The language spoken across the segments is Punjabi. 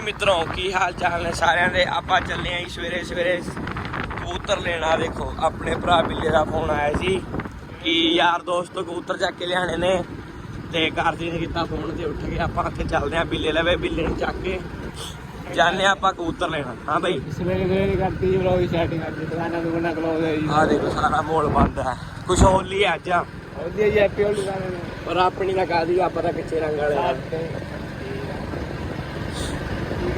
ਮਿੱਤਰੋ ਕੀ ਹਾਲ ਚਾਲ ਨੇ ਸਾਰਿਆਂ ਦੇ? ਆਪਾਂ ਚੱਲੇ ਆਂ ਸਵੇਰੇ ਸਵੇਰੇ ਕਬੂਤਰ ਲੈਣਾ। ਦੇਖੋ ਆਪਣੇ ਭਰਾ ਬਿੱਲੇ ਦਾ ਫੋਨ ਆਇਆ ਸੀ ਕਿ ਯਾਰ ਦੋਸਤ ਕਬੂਤਰ ਚੱਕ ਕੇ ਲਿਆਣੇ ਨੇ। ਤੇ ਘਰਦੀ ਨੇ ਕੀਤਾ ਫੋਨ ਤੇ ਉੱਠ ਕੇ ਆਪਾਂ ਉੱਥੇ ਚੱਲਦੇ ਆਂ ਬਿੱਲੇ ਲਵੇ ਬਿੱਲੇ ਨੂੰ ਚੱਕ ਕੇ। ਜਾਣੇ ਆਪਾਂ ਕਬੂਤਰ ਲੈਣਾ। ਹਾਂ ਬਈ। ਸਵੇਰੇ ਸਵੇਰੇ ਕਰਤੀ ਜੀ ਵਲੌਗ ਸਟਾਰਟਿੰਗ ਅੱਜ ਦੁਕਾਨਾਂ ਦੁਕਾਨਾਂ ਕਲੋਜ਼ ਹੈ ਜੀ। ਆ ਦੇਖੋ ਸਾਰਾ ਮੋਲ ਬੰਦ ਹੈ ਕੁਛ ਹੋਲੀ ਹੈ ਅੱਜ। ਵਧੀਆ ਜੀ ਹੈਪੀ ਹੋਲੀ ਪਰ ਆਪਣੀ ਦਾ ਕਾਦੀ ਆਪਾਂ ਤਾਂ ਕੱਚੇ ਰੰਗ ਵਾਲੇ ਆ ਠੀਕ ਹੈਗਾ ਕੁਛ ਨਹੀਂ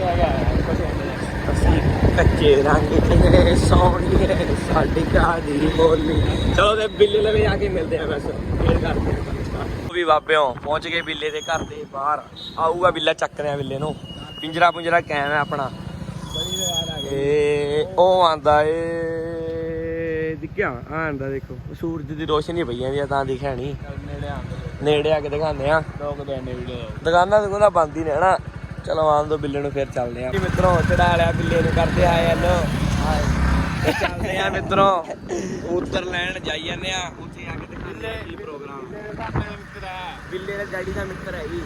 ਅਸੀਂ ਕੱਚੇ ਰੰਗ ਤੇ ਸੋਹਣੀਏ ਸਾਡੀ ਕਾਦੀ ਹੋਲੀ ਚਲੋ ਤੇ ਬਿੱਲੇ ਲਵੇ ਆ ਕੇ ਮਿਲਦੇ ਆ ਬਸ ਫੇਰ ਕਰਦੇ ਆ ਉਹ ਵੀ ਬਾਬਿਓ ਪਹੁੰਚ ਗਏ ਬਿੱਲੇ ਦੇ ਘਰ ਦੇ ਬਾਹਰ। ਆਊਗਾ ਬਿੱਲਾ ਚੱਕ ਰਿਹਾ ਬਿੱਲੇ ਨੂੰ। ਪਿੰਜਰਾ ਪੁੰਜਰਾ ਕਾਇਮ ਹੈ ਆਪਣਾ। ਏ ਉਹ ਆਂਦਾ ਏ ਦਿਖਿਆ ਆਂਦਾ ਦੇਖੋ ਸੂਰਜ ਦੀ ਰੋਸ਼ਨੀ ਪਈ ਜਾਂਦੀ ਆ ਤਾਂ ਦਿਖਿਆ ਨਹੀਂ ਨੇੜੇ ਨੇੜੇ ਆ ਕੇ ਦਿਖਾਉਂਦੇ ਆ। ਲੋਕ ਦੇ ਨੇ ਵੀਡੀਓ ਦੁਕਾਨਾਂ ਬੰਦ ਹੀ ਨੇ ਹਨਾ? ਚਲੋ ਆਉਣ ਦੋ ਬਿੱਲੇ ਨੂੰ ਫੇਰ ਚੱਲਦੇ ਆਂ ਮਿੱਤਰੋ ਚੜਾ ਲਿਆ ਬਿੱਲੇ ਨੂੰ ਕਰਦੇ ਆਏ ਹਨ। ਤੇ ਚੱਲਦੇ ਆ ਮਿੱਤਰੋ। ਉੱਤਰ ਲੈਣ ਜਾਈ ਜਾਂਦੇ ਆ ਉੱਥੇ ਆ ਕੇ ਦਿਖਾਉਂਦੇ ਆ ਕੀ ਪ੍ਰੋਗਰਾਮ ਬਿੱਲੇ ਦਾ ਡੈਡੀ ਦਾ ਮਿੱਤਰ ਹੈ ਜੀ।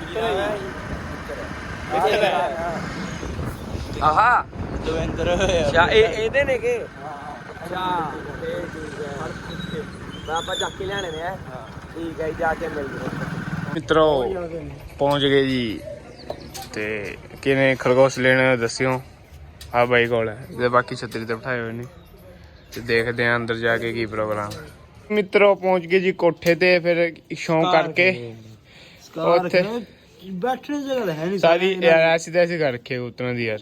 ਬਿੱਲੇ ਦਾ ਮਿੱਤਰ ਹੈ। ਆਹਾ। ਦਵਿੰਦਰ। ਅੱਛਾ ਇਹ ਇਹਦੇ ਨੇ ਕਿ ਅੱਛਾ। ਤੇ ਠੀਕ ਹੈ ਬਾਬਾ ਚੱਕ ਕੇ ਲਿਆਣੇ ਨੇ? ਠੀਕ ਹੈ ਜੀ, ਜਾ ਕੇ ਮਿਲਦੇ ਹਾਂ। ਮਿੱਤਰੋ ਪਹੁੰਚ ਗਏ ਜੀ। ਤੇ ਕਿਨੇ ਖਰਗੋਸ਼ ਲੈਣਾ ਦੱਸਿਓ? ਆ ਬਾਈ ਕੋਲ ਹੈ। ਤੇ ਬਾਕੀ ਛਤਰੀ ਤੇ ਬਿਠਾਏ ਹੋਏ ਨੇ। ਤੇ ਦੇਖਦੇ ਆਂ ਅੰਦਰ ਜਾ ਕੇ ਕੀ ਪ੍ਰੋਗਰਾਮ ਮਿੱਤਰੋ ਪਹੁੰਚ ਗਏ ਜੀ ਕੋਠੇ ਤੇ ਫਿਰ ਸ਼ੌਂਕ ਕਰਕੇ। ਉੱਥੇ ਬੈਠਣ ਦੀ ਜਗ੍ਹਾ ਹੈ ਨਹੀਂ ਸਾਰੀ ਯਾਰ ਐਸੀ ਤਾਂ ਕਰ ਰੱਖੇ ਉਤਰਾਂ ਦੀ ਯਾਰ।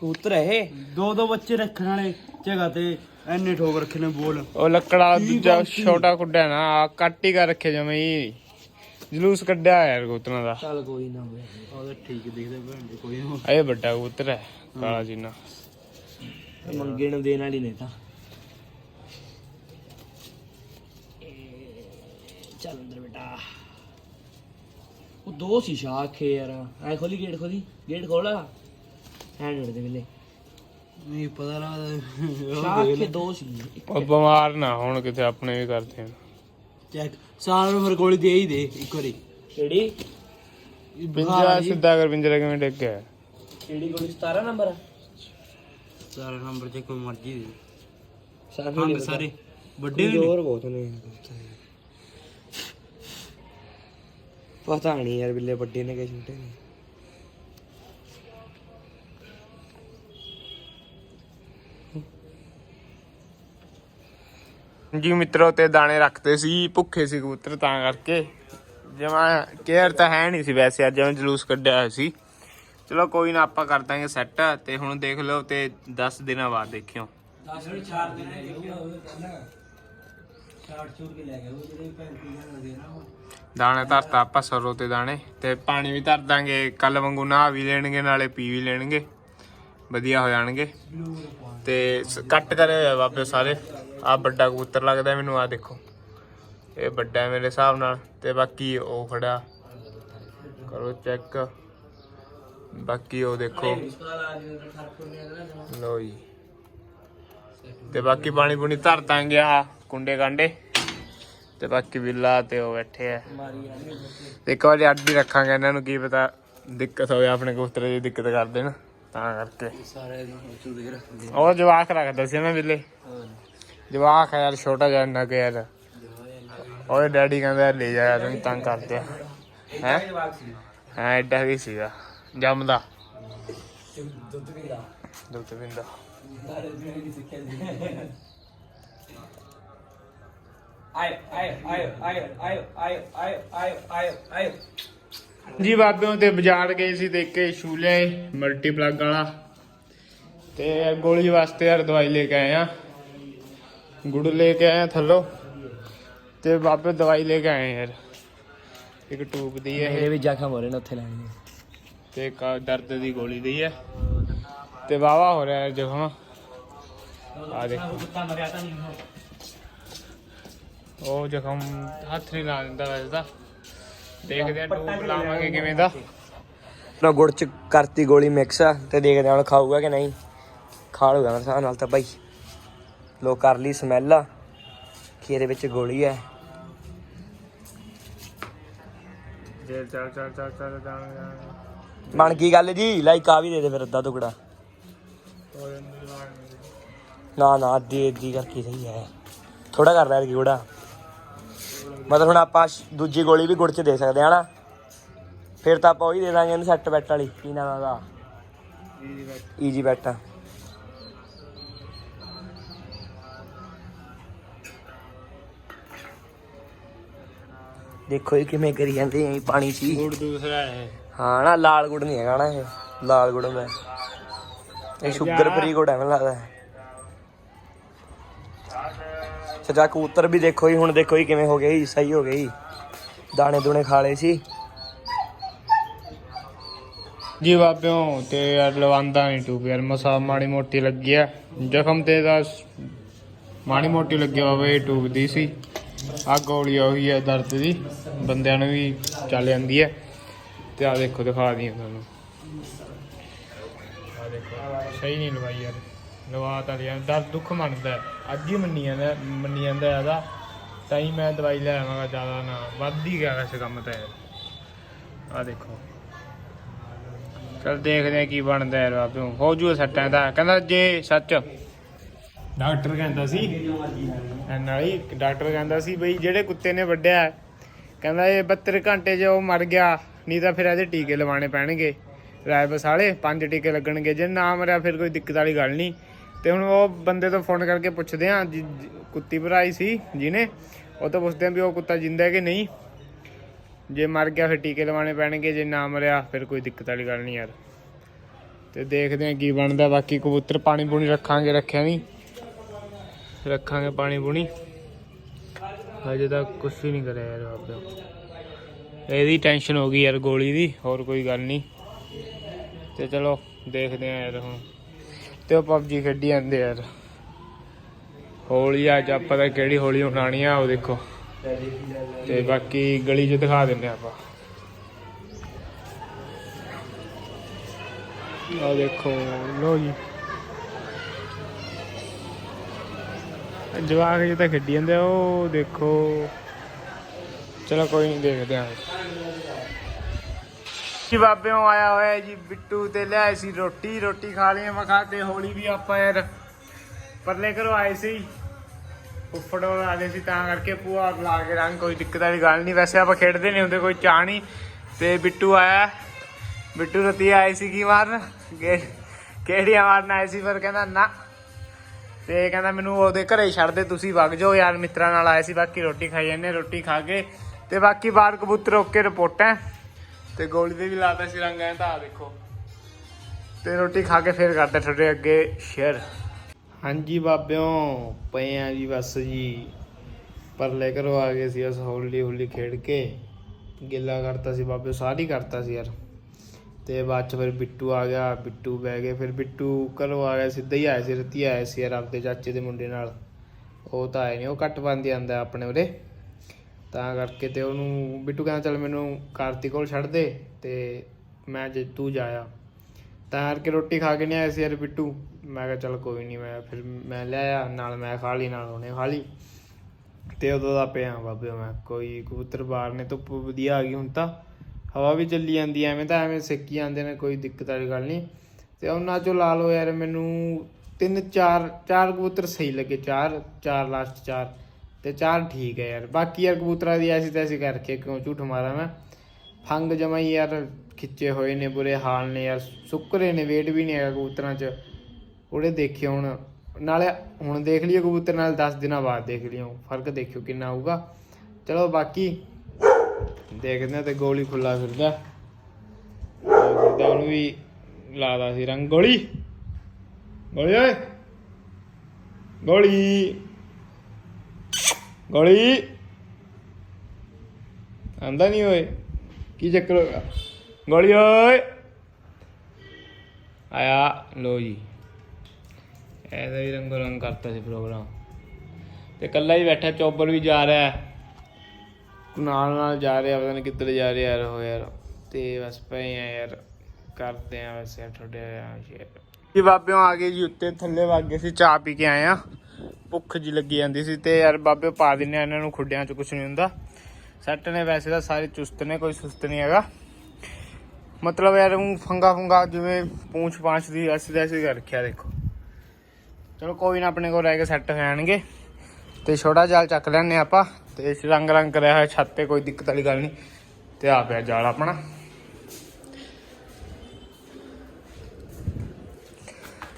ਕਬੂਤਰ ਹੈ ਇਹ। ਦੋ ਦੋ ਬੱਚੇ ਰੱਖਣ ਵਾਲੇ ਜਗ੍ਹਾ ਤੇ ਐਨੇ ਠੋਕ ਰੱਖੇ ਨੇ ਬੋਲ। ਉਹ ਲੱਕੜਾ ਦੂਜਾ ਛੋਟਾ ਖੁੱਡਾ ਨਾ ਕੱਟ ਹੀ ਕਰ ਰੱਖੇ ਜਮੇ ਹੀ। ਜਲੂਸ ਕੱਢਿਆ ਯਾਰ ਕਬੂਤਰਾਂ ਦਾ। ਚੱਲ ਕੋਈ ਨਾ ਉਹਦਾ ਠੀਕ ਦਿਖਦਾ ਭੈਣ ਦੇ ਕੋਈ ਨਾ। ਇਹ ਵੱਡਾ ਕਬੂਤਰ ਹੈ ਕਾਲਾ ਜੀਨਾ। ਮੰਗੇ ਨੂੰ ਦੇਣ ਵਾਲੀ ਨੇ ਤਾਂ। ਚੱਲ ਅੰਦਰ ਬੇਟਾ। ਉਹ ਦੋ ਸੀ ਸ਼ਾਖੇ ਯਾਰ। ਐ ਖੋਲੀ ਗੇਟ ਖੋਲੀ ਗੇਟ ਖੋਲਾ। ਹੈਂਡ ਦੇ ਵੇਲੇ। ਨਹੀਂ ਪਤਾ ਲੱਗਦਾ। ਸ਼ਾਖੇ ਦੋ ਸੀ। ਉਹ ਬਿਮਾਰ ਨਾ ਹੋਣ ਕਿਤੇ ਆਪਣੇ ਵੀ ਕਰਦੇ ਹਨ ਚੈੱਕ। ਸਾਲ ਨੂੰ ਫਿਰ ਗੋਲੀ ਦੇ ਹੀ ਦੇ ਇੱਕ ਵਾਰੀ। ਕਿਹੜੀ? ਪਿੰਜਰਾ ਸਿੱਧਾ ਕਰ ਪਿੰਜਰਾ ਕਿਵੇਂ ਡਿੱਗ ਗਿਆ? ਕਿਹੜੀ ਗੋਲੀ? 17 ਨੰਬਰ ਸਾਰਾ ਨੰਬਰ ਤੇ ਕੋਈ ਮਰਜ਼ੀ ਦੇ। ਅੰਗ ਸਾਰੇ। ਵੱਡੇ ਨੇ। ਜ਼ੋਰ ਬਹੁਤ ਨੇ। ਪਤਾ ਨਹੀਂ ਯਾਰ ਬਿੱਲੇ ਵੱਡੇ ਨੇ ਕਿ ਛੋਟੇ ਨੇ। ਜੀ ਮਿੱਤਰੋ ਤੇ ਦਾਣੇ ਰੱਖਦੇ ਸੀ ਭੁੱਖੇ ਸੀ ਕਬੂਤਰ ਤਾਂ ਕਰਕੇ। ਜਮਾ ਕੇਅਰ ਤਾਂ ਹੈ ਨਹੀਂ ਸੀ ਵੈਸੇ ਅੱਜ ਜਿਵੇਂ ਜਲੂਸ ਕੱਢਿਆ ਹੋਇਆ ਸੀ। ਚਲੋ ਕੋਈ ਨਾ ਆਪਾਂ ਕਰ ਦਾਂਗੇ ਸੈੱਟ ਤੇ ਹੁਣ ਦੇਖ ਲਓ ਤੇ 10 ਦਿਨਾਂ ਬਾਅਦ ਦੇਖਿਓ। 10 ਵੀ 4 ਦਿਨ ਹੈ ਦੇਖੂਗਾ ਚਾਰ ਚੂਰ ਕੇ ਲੈ ਗਿਆ ਉਹ ਜਿਹੜੇ ਭੈਣ ਪੀਣ ਦੇ ਨਾ ਦਾਣੇ ਧਰਤਾ ਆਪਾਂ ਸਰੋਂ ਤੇ ਦਾਣੇ ਤੇ ਪਾਣੀ ਵੀ ਧਰ ਦਾਂਗੇ ਕੱਲ ਵਾਂਗੂ ਨਹਾ ਵੀ ਲੈਣਗੇ ਨਾਲੇ ਪੀ ਵੀ ਲੈਣਗੇ ਵਧੀਆ ਹੋ ਜਾਣਗੇ। ਤੇ ਕੱਟ ਕਰੇ ਹੋਏ ਆ ਬਾਬੇ ਸਾਰੇ। ਆ ਵੱਡਾ ਕਬੂਤਰ ਲੱਗਦਾ ਮੈਨੂੰ ਆ ਦੇਖੋ। ਇਹ ਵੱਡਾ ਹੈ ਮੇਰੇ ਹਿਸਾਬ ਨਾਲ ਤੇ ਬਾਕੀ ਉਹ ਖੜਾ। ਕਰੋ ਚੈੱਕ। ਬਾਕੀ ਉਹ ਦੇਖੋ। ਲੋ ਜੀ। ਤੇ ਬਾਕੀ ਪਾਣੀ ਪੂਣੀ ਧਰ ਦਾਂਗੇ ਆ ਕੁੰਡੇ ਕਾਂਡੇ। ਤੇ ਬਾਕੀ ਬਿੱਲਾ ਤੇ ਉਹ ਬੈਠੇ ਆ। ਤੇ ਇੱਕ ਵਾਰੀ ਅੱਡ ਹੀ ਰੱਖਾਂਗੇ ਇਹਨਾਂ ਨੂੰ ਕੀ ਪਤਾ ਦਿੱਕਤ ਹੋਵੇ ਆਪਣੇ ਕਬੂਤਰ ਦੀ ਦਿੱਕਤ ਕਰ ਦੇਣ ਤਾਂ ਕਰਕੇ। ਸਾਰੇ ਉਹ ਜਵਾਕ ਰੱਖਦਾ ਸੀ ਨਾ ਬਿੱਲੇ ਜਵਾਕ ਹੈ ਯਾਰ ਛੋਟਾ ਜਿਹਾ ਨਾ ਕਿ ਯਾਰ। ਉਹਦੇ ਡੈਡੀ ਕਹਿੰਦਾ ਯਾਰ ਲੈ ਜਾ ਯਾਰ ਤੈਨੂੰ ਤੰਗ ਕਰਦੇ ਆ। ਹੈ? ਹਾਂ ਐਡਾ ਵੀ ਸੀਗਾ? ਜੰਮਦਾ। ਦੁੱਧ ਪੀਂਦਾ। ਦੁੱਧ ਪਿੰਦਾ ਜੀ ਬਾਬਿਆਂ ਤੇ ਬਾਜ਼ਾਰ ਗਏ ਸੀ ਤੇ ਇੱਕ ਸ਼ੂ ਲਿਆਏ ਮਲਟੀ ਪਲੱਗ ਵਾਲਾ। ਤੇ ਗੋਲੀ ਵਾਸਤੇ ਯਾਰ ਦਵਾਈ ਲੈ ਕੇ ਆਏ ਆ। ਗੁੜ ਲੈ ਕੇ ਆਏ ਆ ਥੱਲੋਂ ਤੇ ਬਾਬੇ ਦਵਾਈ ਲੈ ਕੇ ਆਏ ਯਾਰ। ਇੱਕ ਟੂਬ ਦੀ ਹੈ ਮੇਰੇ ਇਹ ਵੀ ਜ਼ਖਮ ਹੋ ਰਹੇ ਨੇ ਉੱਥੇ ਲੈਣੀ ਤੇ ਇੱਕ ਆਹ ਦਰਦ ਦੀ ਗੋਲੀ ਦੀ ਹੈ ਤੇ ਵਾਵਾ ਹੋ ਰਿਹਾ ਜਖਮ। ਆ ਦੇਖੋ। ਉਹ ਜ਼ਖਮ ਹੱਥ ਨਹੀਂ ਲਾ ਦਿੰਦਾ ਵੈਸੇ ਤਾਂ। ਦੇਖਦੇ ਆ ਟੂਬ ਲਾਵਾਂਗੇ ਕਿਵੇਂ ਦਾ। ਨਾ ਗੁੜ ਚ ਕਰਤੀ ਗੋਲੀ ਮਿਕਸ ਤੇ ਦੇਖਦੇ ਹਾਂ ਹੁਣ ਖਾਊਗਾ ਕਿ ਨਹੀਂ। ਖਾ ਲੂਗਾ ਮੇਰੇ ਹਿਸਾਬ ਨਾਲ ਤਾਂ ਭਾਈ ਲੋ ਕਰ ਲਈ ਸਮੈਲ ਕਿ ਇਹਦੇ ਵਿੱਚ ਗੋਲੀ ਹੈ ਜੇ ਚੱਲ ਚੱਲ ਚੱਲ ਚੱਲ ਬਣ ਗਈ ਗੱਲ ਜੀ ਲਾਈਕ ਆ ਵੀ ਦੇ ਦੇ ਫਿਰ ਅੱਧਾ ਟੁਕੜਾ। ਨਾ ਨਾ। ਅੱਧੀ ਅੱਧੀ ਕਰਕੇ ਸਹੀ ਹੈ ਥੋੜਾ ਕਰ ਰਿਹਾ ਕਿਹੜਾ ਮਤਲਬ ਹੁਣ ਆਪਾਂ ਦੂਜੀ ਗੋਲੀ ਵੀ ਗੁੜ ਚ ਦੇ ਸਕਦੇ ਹਾਂ ਨਾ। ਫਿਰ ਤਾਂ ਆਪਾਂ ਉਹੀ ਦੇ ਦਾਂਗੇ ਇਹਨੂੰ ਸੈੱਟ ਬੈਟ ਵਾਲੀ। ਕੀ ਨਾਮ ਉਹਦਾ? ਈਜੀ ਬੈਟ ਦੇਖੋ ਇਹ ਕਿਵੇਂ ਕਰੀ ਜਾਂਦੇ ਐ ਪਾਣੀ ਚ। ਗੁੜ ਦੂਸਰਾ ਹੈ। ਹਾਂ ਨਾ ਲਾਲ ਗੁੜ ਨਹੀਂ ਹੈਗਾ ਨਾ ਇਹ। ਲਾਲ ਗੁੜ ਹੁੰਦਾ ਇਹ ਸ਼ੂਗਰ ਫਰੀ ਗੁੜ ਮੈਨੂੰ ਲੱਗਦਾ। ਹੈ ਸੱਚਾ ਕਬੂਤਰ ਵੀ ਦੇਖੋ ਜੀ ਹੁਣ ਦੇਖੋ ਜੀ ਕਿਵੇਂ ਹੋ ਗਏ ਜੀ ਸਹੀ ਹੋ ਜੀ। ਦਾਣੇ ਦੂਣੇ ਖਾ ਲਏ ਸੀ। ਜੀ ਬਾਬਿਓ ਤੇ ਯਾਰ ਲਵਾਂਦਾ ਨਹੀਂ ਟੂਬ ਯਾਰ ਮਸਾ ਮਾੜੀ ਮੋਟੀ ਲੱਗੀ ਆ। ਜ਼ਖਮ ਤੇ ਦਾ ਮਾੜੀ ਮੋਟੀ ਲੱਗੀ ਹੋਵੇ ਟੂਬ ਦੀ ਸੀ। ਆ ਗੋਲੀ ਉਹੀ ਹੈ ਦਰਦ ਦੀ, ਬੰਦਿਆਂ ਨੂੰ ਵੀ ਚੱਲ ਜਾਂਦੀ ਹੈ। ਤੇ ਆ ਦੇਖੋ, ਦਿਖਾ ਦਈਏ ਤੁਹਾਨੂੰ। ਆ ਦੇਖੋ, ਸਹੀ ਨਹੀਂ ਲਵਾਈ ਯਾਰ, ਲਵਾ ਤਾਂ ਲਿਆ। ਦਰਦ ਦੁੱਖ ਮੰਨਦਾ ਅੱਜ ਹੀ ਮੰਨੀ ਜਾਂਦਾ ਮੰਨੀ ਜਾਂਦਾ ਇਹਦਾ। ਤਾਂ ਹੀ ਮੈਂ ਦਵਾਈ ਲੈ ਆਵਾਂਗਾ ਜ਼ਿਆਦਾ ਨਾ। ਵੱਧ ਹੀ ਗਿਆ ਵੈਸੇ ਕੰਮ ਤਾਂ ਆ ਦੇਖੋ। ਚਲ ਦੇਖਦੇ ਆ ਕੀ ਬਣਦਾ ਯਾਰ ਬਾਬੂ ਹੋ ਜੂ ਸੱਟਾਂ ਦਾ। ਕਹਿੰਦਾ ਜੇ ਸੱਚ ਡਾਕਟਰ ਕਹਿੰਦਾ ਸੀ। ਨਾਲ ਹੀ ਡਾਕਟਰ ਕਹਿੰਦਾ ਸੀ ਬਈ ਜਿਹੜੇ ਕੁੱਤੇ ਨੇ ਵੱਡਿਆ ਹੈ, ਕਹਿੰਦਾ ਇਹ 72 ਘੰਟੇ 'ਚ ਉਹ ਮਰ ਗਿਆ ਨਹੀਂ ਤਾਂ ਫਿਰ ਇਹਦੇ ਟੀਕੇ ਲਵਾਉਣੇ ਪੈਣਗੇ। ਰਾਇਬਸ ਵਾਲੇ ਪੰਜ ਟੀਕੇ ਲੱਗਣਗੇ ਜੇ ਨਾ ਮਰਿਆ ਫਿਰ ਕੋਈ ਦਿੱਕਤ ਵਾਲੀ ਗੱਲ ਨਹੀਂ। ਤੇ ਹੁਣ ਉਹ ਬੰਦੇ ਤੋਂ ਫੋਨ ਕਰਕੇ ਪੁੱਛਦੇ ਆ ਜਿ- ਕੁੱਤੀ ਭਰਾਈ ਸੀ ਜਿਹਨੇ ਉਹ ਤੋਂ ਪੁੱਛਦੇ ਆ ਵੀ ਉਹ ਕੁੱਤਾ ਜਿੰਦਾ ਹੈ ਕਿ ਨਹੀਂ। ਜੇ ਮਰ ਗਿਆ ਫਿਰ ਟੀਕੇ ਲਵਾਉਣੇ ਪੈਣਗੇ ਜੇ ਨਾ ਮਰਿਆ ਫਿਰ ਕੋਈ ਦਿੱਕਤ ਵਾਲੀ ਗੱਲ ਨਹੀਂ ਯਾਰ। ਤੇ ਦੇਖਦੇ ਆ ਕੀ ਬਣਦਾ ਬਾਕੀ ਕਬੂਤਰ ਪਾਣੀ ਪੂਣੀ ਰੱਖਾਂਗੇ ਰੱਖਿਆ ਨਹੀਂ। ਰੱਖਾਂਗੇ ਪਾਣੀ ਪੂਣੀ। ਹਜੇ ਤੱਕ ਕੁਝ ਵੀ ਨਹੀਂ ਕਰਿਆ ਯਾਰ ਬਾਬਾ। ਇਹਦੀ ਟੈਨਸ਼ਨ ਹੋ ਗਈ ਯਾਰ ਗੋਲੀ ਦੀ, ਹੋਰ ਕੋਈ ਗੱਲ ਨਹੀਂ। ਤੇ ਚਲੋ, ਦੇਖਦੇ ਆ ਯਾਰ ਹੁਣ। ਤੇ ਉਹ ਪਬਜੀ ਖੇਡੀ ਜਾਂਦੇ ਯਾਰ। ਹੋਲੀ ਅੱਜ ਆਪਾਂ ਤਾਂ ਕਿਹੜੀ ਹੋਲੀ ਉਠਾਣੀ ਆ, ਉਹ ਦੇਖੋ। ਤੇ ਬਾਕੀ ਗਲੀ 'ਚ ਦਿਖਾ ਦਿੰਨੇ ਆਪਾਂ। ਆ ਦੇਖੋ ਲੋ ਜੀ। ਜਵਾਕ ਜੀ ਤਾਂ ਖੇਡੀ ਜਾਂਦੇ ਆ, ਉਹ ਦੇਖੋ। ਚਲੋ ਕੋਈ ਨਹੀਂ ਦੇਖਦੇ ਆਂ। ਜੀ ਬਾਬਿਓਂ ਆਇਆ ਹੋਇਆ ਜੀ ਬਿੱਟੂ ਤੇ ਲਿਆਏ ਸੀ ਰੋਟੀ ਰੋਟੀ ਖਾ ਲਈ ਮਖਾ ਤੇ ਹੋਲੀ ਵੀ ਆਪਾਂ ਯਾਰ ਪਰਲੇ ਘਰੋਂ ਆਏ ਸੀ। ਉੱਫੜ ਆ ਸੀ ਤਾਂ ਕਰਕੇ ਪੂਆ ਲਾ ਕੇ ਰੰਗ ਕੋਈ ਦਿੱਕਤ ਵਾਲੀ ਗੱਲ ਨਹੀਂ ਵੈਸੇ ਆਪਾਂ ਖੇਡਦੇ ਨਹੀਂ ਹੁੰਦੇ ਕੋਈ ਚਾਹ ਨਹੀਂ ਤੇ ਬਿੱਟੂ ਆਇਆ। ਬਿੱਟੂ ਰਤੀ ਆਈ ਸੀ ਕੀ ਮਾਰਨ? ਗੇ- ਕਿਹੜੀਆਂ ਮਾਰਨ ਆਏ ਸੀ? ਪਰ ਕਹਿੰਦਾ ਨਾ। ਤੇ ਕਹਿੰਦਾ ਮੈਨੂੰ ਉਹਦੇ ਘਰੇ ਹੀ ਛੱਡ ਦੇ, ਤੁਸੀਂ ਵਗ ਜਾਓ, ਯਾਰ ਮਿੱਤਰਾਂ ਨਾਲ ਆਏ ਸੀ, ਬਾਕੀ ਰੋਟੀ ਖਾਈ ਜਾਂਦੇ, ਰੋਟੀ ਖਾ ਕੇ। ਤੇ ਬਾਕੀ ਬਾਹਰ ਕਬੂਤਰ ਓਕੇ ਰਿਪੋਰਟਾਂ ਤੇ ਗੋਲੀ ਦੇ ਵੀ ਲਾਤਾ ਸੀ ਰੰਗ, ਐ ਤਾਂ ਦੇਖੋ। ਤੇ ਰੋਟੀ ਖਾ ਕੇ ਫੇਰ ਕਰਦੇ ਤੁਹਾਡੇ ਅੱਗੇ ਸ਼ੇਅਰ ਹਾਂਜੀ ਬਾਬਿਓ, ਪਏ ਆ ਜੀ ਬਸ ਜੀ। ਪਰਲੇ ਘਰੋਂ ਆ ਗਏ ਸੀ ਅਸ ਹੌਲੀ ਹੌਲੀ ਖੇਡ ਕੇ। ਗਿੱਲਾ ਕਰਤਾ ਸੀ ਬਾਬੇ ਸਾਰੀ ਕਰਤਾ ਸੀ ਯਾਰ। ਤੇ ਬਾਅਦ ਚ ਫਿਰ ਬਿੱਟੂ ਆ ਗਿਆ, ਬਿੱਟੂ ਬਹਿ ਗਏ, ਫਿਰ ਬਿੱਟੂ ਘਰੋਂ ਆ ਗਿਆ, ਸਿੱਧਾ ਹੀ ਆਇਆ ਸੀ, ਰਤੀ ਆਇਆ ਸੀ ਯਾਰ ਆਪਦੇ ਚਾਚੇ ਦੇ ਮੁੰਡੇ ਨਾਲ। ਉਹ ਤਾਂ ਆਏ ਨਹੀਂ ਉਹ ਘੱਟ ਬੰਦੀ ਆਂਦਾ ਆਪਣੇ ਉਰੇ। ਤਾਂ ਕਰਕੇ ਤੇ ਉਹਨੂੰ ਬਿੱਟੂ ਕਹਿੰਦਾ, ਚੱਲ ਮੈਨੂੰ ਕਾਰਤੀ ਕੋਲ ਛੱਡ ਦੇ ਤੇ ਮੈਂ ਜੇ ਤੂੰ ਜਾਇਆ ਤਾਂ ਕਰਕੇ ਰੋਟੀ ਖਾ ਕੇ ਨਹੀਂ ਆਇਆ ਸੀ ਯਾਰ ਬਿੱਟੂ। ਮੈਂ ਕਿਹਾ, ਚੱਲ ਕੋਈ ਨਹੀਂ ਮੈਂ ਫਿਰ ਮੈਂ ਲਿਆਇਆ ਨਾਲ ਮੈਂ ਖਾ ਲਈ, ਨਾਲ ਉਹਨੇ ਖਾ ਲਈ। ਤੇ ਉਦੋਂ ਦਾ ਪਿਆ ਬਾਬੇ, ਮੈਂ ਕੋਈ ਕਬੂਤਰ ਬਾਹਰ ਨੇ, ਧੁੱਪ ਵਧੀਆ ਆ ਗਈ ਹੁਣ ਤਾਂ। ਹਵਾ ਵੀ ਚੱਲੀ ਜਾਂਦੀ ਐ, ਐਵੇਂ ਤਾਂ ਐਵੇਂ ਸਿੱਕੀ ਜਾਂਦੇ ਨੇ ਕੋਈ ਦਿੱਕਤ ਵਾਲੀ ਗੱਲ ਨਹੀਂ। ਤੇ ਉਹਨਾਂ ਚੋਂ ਲਾ ਲਓ ਯਾਰ ਮੈਨੂੰ ਤਿੰਨ ਚਾਰ ਚਾਰ ਕਬੂਤਰ ਸਹੀ ਲੱਗੇ ਚਾਰ ਚਾਰ ਲਾਸਟ ਚਾਰ। ਤੇ ਚਾਰ ਠੀਕ ਹੈ ਯਾਰ। ਬਾਕੀ ਯਾਰ ਕਬੂਤਰਾਂ ਦੀ ਐਸੀ ਤੈਸੀ ਕਰਕੇ ਕਿਉਂ ਝੂਠ ਮਾਰਾਂ ਮੈਂ? ਫੰਗ ਜਮਾ ਯਾਰ ਖਿੱਚੇ ਹੋਏ ਨੇ ਬੁਰੇ ਹਾਲ ਨੇ ਯਾਰ। ਸੁੱਕ ਰਹੇ ਨੇ ਵੇਟ ਵੀ ਨਹੀਂ ਹੈਗਾ ਕਬੂਤਰਾਂ 'ਚ। ਉਹਦੇ ਦੇਖਿਓ ਹੁਣ। ਨਾਲੇ ਹੁਣ ਦੇਖ ਲਿਓ ਕਬੂਤਰ ਨਾਲ 10 ਦਿਨਾਂ ਬਾਅਦ ਦੇਖ ਲਿਓ ਫ਼ਰਕ ਦੇਖਿਓ ਕਿੰਨਾ ਆਊਗਾ। ਚਲੋ ਬਾਕੀ ਦੇਖਦੇ ਹਾਂ ਤੇ ਗੋਲੀ ਖੁੱਲਾ ਫਿਰਦਾ। ਫਿਰਦਾ ਉਹਨੂੰ ਵੀ ਲਾਦਾ ਸੀ ਰੰਗ। ਗੋਲੀ? ਗੋਲੀ ਓਏ। ਗੋਲੀ। ਗੋਲੀ। ਆਂਦਾ ਨਹੀਂ ਓਏ। ਕੀ ਚੱਕਰ ਹੋਗਾ ਗੋਲੀ ਓਏ। ਆਇਆ। ਲੋ ਜੀ। ਐਦਾ ਹੀ ਰੰਗੋ ਰੰਗ ਕਰਤਾ ਸੀ ਪ੍ਰੋਗਰਾਮ ਤੇ ਕੱਲਾ ਹੀ ਬੈਠਾ ਚੌਬਰ ਵੀ ਜਾ ਰਿਹਾ। ਹੈ ਨਾਲ ਨਾਲ ਜਾ ਰਿਹਾ, ਪਤਾ ਨਹੀਂ ਕਿੱਧਰ ਜਾ ਰਿਹਾ ਯਾਰ ਉਹ ਯਾਰ। ਤੇ ਬਸ ਪਏ ਆ ਯਾਰ, ਕਰਦੇ ਆ ਵੈਸੇ ਤੁਹਾਡੇ ਸ਼ੇਅਰ। ਜੀ ਬਾਬਿਓ ਆ ਗਏ ਜੀ ਉੱਤੇ, ਥੱਲੇ ਵਗ ਗਏ ਸੀ, ਚਾਹ ਪੀ ਕੇ ਆਏ ਆ। ਭੁੱਖ ਜੀ ਲੱਗੀ ਜਾਂਦੀ ਸੀ ਤੇ ਯਾਰ ਬਾਬੇ ਪਾ ਦਿੰਨੇ ਆ ਇਹਨਾਂ ਨੂੰ ਖੁੱਡਿਆਂ 'ਚ ਕੁਝ ਨਹੀਂ ਹੁੰਦਾ। ਸੈੱਟ ਨੇ ਵੈਸੇ ਤਾਂ ਸਾਰੇ ਚੁਸਤ ਨੇ, ਕੋਈ ਸੁਸਤ ਨਹੀਂ ਹੈਗਾ। ਮਤਲਬ ਯਾਰ ਉਹ ਫੰਗਾ ਫੰਗਾ ਜਿਵੇਂ ਪੂੰਛ ਪਾਂਛ ਦੀ ਐਸੀ ਦਾ ਐਸੀ ਕਰ ਰੱਖਿਆ ਦੇਖੋ। ਚਲੋ ਕੋਈ ਨਾ, ਆਪਣੇ ਕੋਲ ਰਹਿ ਕੇ ਸੈੱਟ ਹੋ ਜਾਣਗੇ। ਤੇ ਛੋਟਾ ਜਾਲ ਚੱਕ ਲੈਣੇ ਆਪਾਂ, ਤੇ ਇਸ ਰੰਗ ਰੰਗ ਕਰਿਆ ਹੋਇਆ, ਛੱਤ ਤੇ ਕੋਈ ਦਿੱਕਤ ਵਾਲੀ ਗੱਲ ਨਹੀਂ। ਤੇ ਆ ਪਿਆ ਜਾਲ ਆਪਣਾ।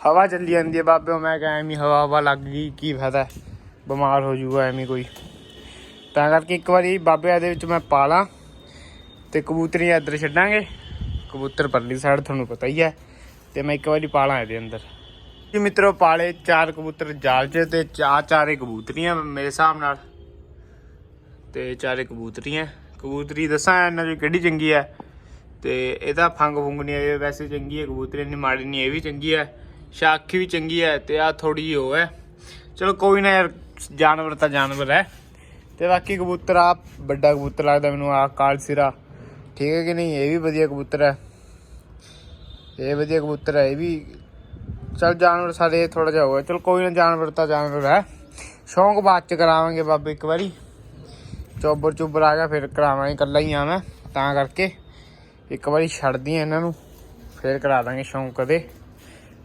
ਹਵਾ ਚੱਲੀ ਜਾਂਦੀ ਹੈ ਬਾਬੇ, ਮੈਂ ਕਿਹਾ ਐਵੇਂ ਹਵਾ ਹਵਾ ਲੱਗ ਗਈ, ਕੀ ਫਾਇਦਾ ਬਿਮਾਰ ਹੋ ਜਾਊਗਾ ਐਵੇਂ ਕੋਈ। ਤਾਂ ਕਰਕੇ ਇੱਕ ਵਾਰੀ ਬਾਬੇ ਦੇ ਵਿੱਚ ਮੈਂ ਪਾਲਾਂ ਤੇ ਕਬੂਤਰੀਆਂ ਇੱਧਰ ਛੱਡਾਂਗੇ। ਕਬੂਤਰ ਪਰਲੀ ਸਾਈਡ ਤੁਹਾਨੂੰ ਪਤਾ ਹੀ ਹੈ। ਤੇ ਮੈਂ ਇੱਕ ਵਾਰੀ ਪਾਲਾਂ ਇਹਦੇ ਅੰਦਰ। ਜੀ ਮਿੱਤਰੋ, ਪਾਲੇ ਚਾਰ ਕਬੂਤਰ ਜਾਲ 'ਚ ਤੇ ਚਾਰ ਚਾਰੇ ਕਬੂਤਰੀਆਂ ਮੇਰੇ ਹਿਸਾਬ ਨਾਲ। ਤੇ ਚਾਰੇ ਕਬੂਤਰੀਆਂ। ਕਬੂਤਰੀ ਦੱਸਾਂ ਇਹਨਾਂ ਦੀ ਕਿਹੜੀ ਚੰਗੀ ਹੈ। ਤੇ ਇਹਦਾ ਫੰਗ ਫੁੰਗ ਨਹੀਂ ਇਹ ਵੈਸੇ ਚੰਗੀ ਹੈ, ਕਬੂਤਰੀ ਨਹੀਂ ਮਾੜੀ ਨਹੀਂ, ਇਹ ਵੀ ਚੰਗੀ ਹੈ। ਸ਼ਾਖੀ ਵੀ ਚੰਗੀ ਹੈ ਤੇ ਆ ਥੋੜੀ ਜਿਹੀ ਉਹ ਹੈ। ਚਲੋ ਕੋਈ ਨਾ ਯਾਰ, ਜਾਨਵਰ ਤਾਂ ਜਾਨਵਰ ਹੈ। ਤੇ ਬਾਕੀ ਕਬੂਤਰ ਆ ਵੱਡਾ ਕਬੂਤਰ ਲੱਗਦਾ ਮੈਨੂੰ ਆ ਕਾਲ ਸਿਰਾ। ਠੀਕ ਹੈ ਕਿ ਨਹੀਂ? ਇਹ ਵੀ ਵਧੀਆ ਕਬੂਤਰ ਹੈ। ਇਹ ਵਧੀਆ ਕਬੂਤਰ ਹੈ, ਇਹ ਵੀ ਚਲ ਜਾਨਵਰ ਸਾਡੇ ਥੋੜਾ ਜਿਹਾ ਹੋਇਆ ਚਲ ਕੋਈ ਨਾ, ਜਾਨਵਰ ਤਾਂ ਜਾਨਵਰ ਹੈ। ਸ਼ੌਂਕ ਬਾਅਦ ਚ ਕਰਾਵਾਂਗੇ ਬਾਬੇ ਇੱਕ ਵਾਰੀ। ਚੋਬਰ ਚੁੱਬਰ ਆ ਗਿਆ, ਫਿਰ ਕਰਾਵਾਂਗੇ ਇਕੱਲਾ ਹੀ ਆ ਮੈਂ, ਤਾਂ ਕਰਕੇ। ਇੱਕ ਵਾਰੀ ਛੱਡਦੀ ਆ ਇਹਨਾਂ ਨੂੰ, ਫਿਰ ਕਰਾ ਦਾਂਗੇ ਸ਼ੌਂਕ ਕਦੇ।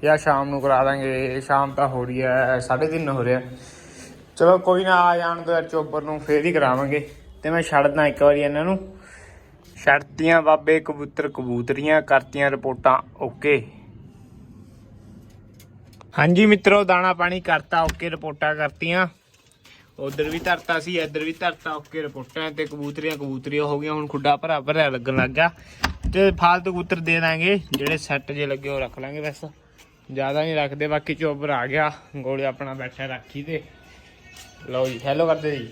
ਜਾਂ ਸ਼ਾਮ ਨੂੰ ਕਰਾ ਦਾਂਗੇ, ਸ਼ਾਮ ਤਾਂ ਹੋ ਰਹੀ ਹੈ 3:30 ਹੋ ਰਿਹਾ। ਚਲੋ ਕੋਈ ਨਾ, ਆ ਜਾਣ ਦੋ ਯਾਰ ਚੋਬਰ ਨੂੰ, ਫੇਰ ਹੀ ਕਰਾਵਾਂਗੇ। ਤੇ ਮੈਂ ਛੱਡਦਾ ਇੱਕ ਵਾਰੀ ਇਹਨਾਂ ਨੂੰ। ਛੱਡਤੀਆਂ ਬਾਬੇ ਕਬੂਤਰ ਕਬੂਤਰੀਆਂ, ਕਰਤੀਆਂ ਰਿਪੋਰਟਾਂ, ਓਕੇ। ਹਾਂਜੀ ਮਿੱਤਰੋ, ਦਾਣਾ ਪਾਣੀ ਕਰਤਾ, ਓਕੇ ਰਿਪੋਰਟਾਂ ਕਰਤੀਆਂ। ਉਧਰ ਵੀ ਧਰਤਾ ਸੀ, ਇੱਧਰ ਵੀ ਧਰਤਾ, ਓਕੇ ਰਿਪੋਰਟਾਂ ਤੇ ਕਬੂਤਰੀਆਂ ਕਬੂਤਰੀਆਂ ਹੋ ਗਈਆਂ, ਹੁਣ ਖੁੱਡਾ ਭਰਾ ਭਰਿਆ ਲੱਗਣ ਲੱਗ ਗਿਆ। ਤੇ ਫਾਲਤੂ ਕਬੂਤਰ ਦੇ ਦਾਂਗੇ, ਜਿਹੜੇ ਸੈੱਟ ਜੇ ਲੱਗੇ ਉਹ ਰੱਖ ਲਾਂਗੇ ਬਸ। ਜ਼ਿਆਦਾ ਨਹੀਂ ਰੱਖਦੇ, ਬਾਕੀ ਚੋਬਰ ਆ ਗਿਆ, ਗੋਲੇ ਆਪਣਾ ਬੈਠਾ ਰਾਖੀ ਤੇ। ਲਓ ਜੀ ਹੈਲੋ ਕਰਦੇ ਜੀ।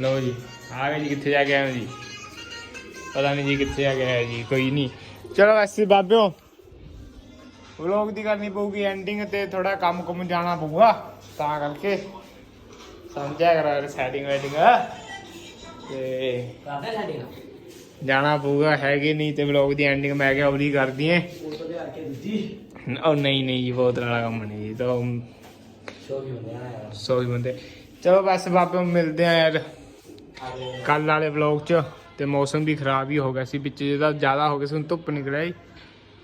ਲਓ ਜੀ, ਆ ਗਏ ਜੀ, ਕਿੱਥੇ ਜਾ ਕੇ ਆਏ ਜੀ? ਪਤਾ ਨਹੀਂ ਜੀ ਕਿੱਥੇ ਆ ਗਿਆ ਜੀ, ਕੋਈ ਨਹੀਂ। ਚਲੋ, ਐਸੀ ਬਾਬਿਓ। ਵਲੌਗ ਦੀ ਕਰਨੀ ਪਊਗੀ ਐਂਡਿੰਗ ਤੇ ਥੋੜਾ ਕੰਮ ਕੁਮ ਜਾਣਾ ਪਊਗਾ ਤਾਂ ਕਰਕੇ ਸਮਝਿਆ ਕਰੋ ਸੈਟਿੰਗ ਵੈਟਿੰਗ ਤੇ ਕਰਦੇ ਨਾਲ ਜਾਣਾ ਪਊਗਾ ਹੈਗੇ ਨਹੀਂ ਤੇ ਵਲੌਗ ਦੀ ਐਂਡਿੰਗ ਮੈਂ ਕਿਹਾ ਉਹਦੀ ਕਰ ਦਈਏ। ਉਹ ਨਹੀਂ ਨਹੀਂ ਜੀ ਬਹੁਤ ਵਾਲਾ ਕੰਮ ਨਹੀਂ ਜੀ ਤਾਂ ਸ਼ੋ ਵੀ ਬੰਦੇ ਚਲੋ ਬਸ ਬਾਬੇ ਮਿਲਦੇ ਆ ਯਾਰ। ਕੱਲ ਵਾਲੇ ਵਲੌਗ 'ਚ ਤੇ ਮੌਸਮ ਵੀ ਖਰਾਬ ਹੀ ਹੋ ਗਿਆ ਸੀ ਵਿੱਚ ਜਿਹਦਾ ਜ਼ਿਆਦਾ ਹੋ ਗਿਆ ਸੀ ਹੁਣ ਧੁੱਪ ਨਿਕਲਿਆ ਸੀ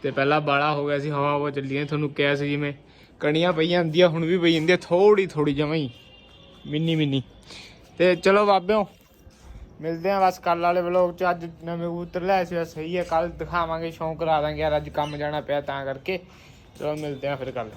ਤੇ ਪਹਿਲਾਂ ਬਾਲਾ ਹੋ ਗਿਆ ਸੀ, ਹਵਾ ਹਵਾ ਚੱਲੀ ਤੁਹਾਨੂੰ ਕਿਹਾ ਸੀ ਜਿਵੇਂ ਕਣੀਆਂ ਪਈਆਂ ਹੁੰਦੀਆਂ, ਹੁਣ ਵੀ ਪਈ ਜਾਂਦੀਆਂ ਥੋੜੀ ਥੋੜੀ ਜਮਾਂ ਹੀ, ਮਿੰਨੀ ਮਿੰਨੀ। ਤੇ ਚਲੋ ਬਾਬਿਓ, ਮਿਲਦੇ ਆ ਬਸ ਕੱਲ ਵਾਲੇ ਵਲੌਗ 'ਚ, ਅੱਜ ਨਵੇਂ ਕਬੂਤਰ ਲੈ ਸੀ ਸਹੀ ਹੈ ਕੱਲ ਦਿਖਾਵਾਂਗੇ, ਸ਼ੌਂਕ ਕਰਾ ਦਾਂਗੇ, ਯਾਰ ਅੱਜ ਕੰਮ ਜਾਣਾ ਪਿਆ ਤਾਂ ਕਰਕੇ। ਚਲੋ ਮਿਲਦੇ ਆ ਫਿਰ ਕੱਲ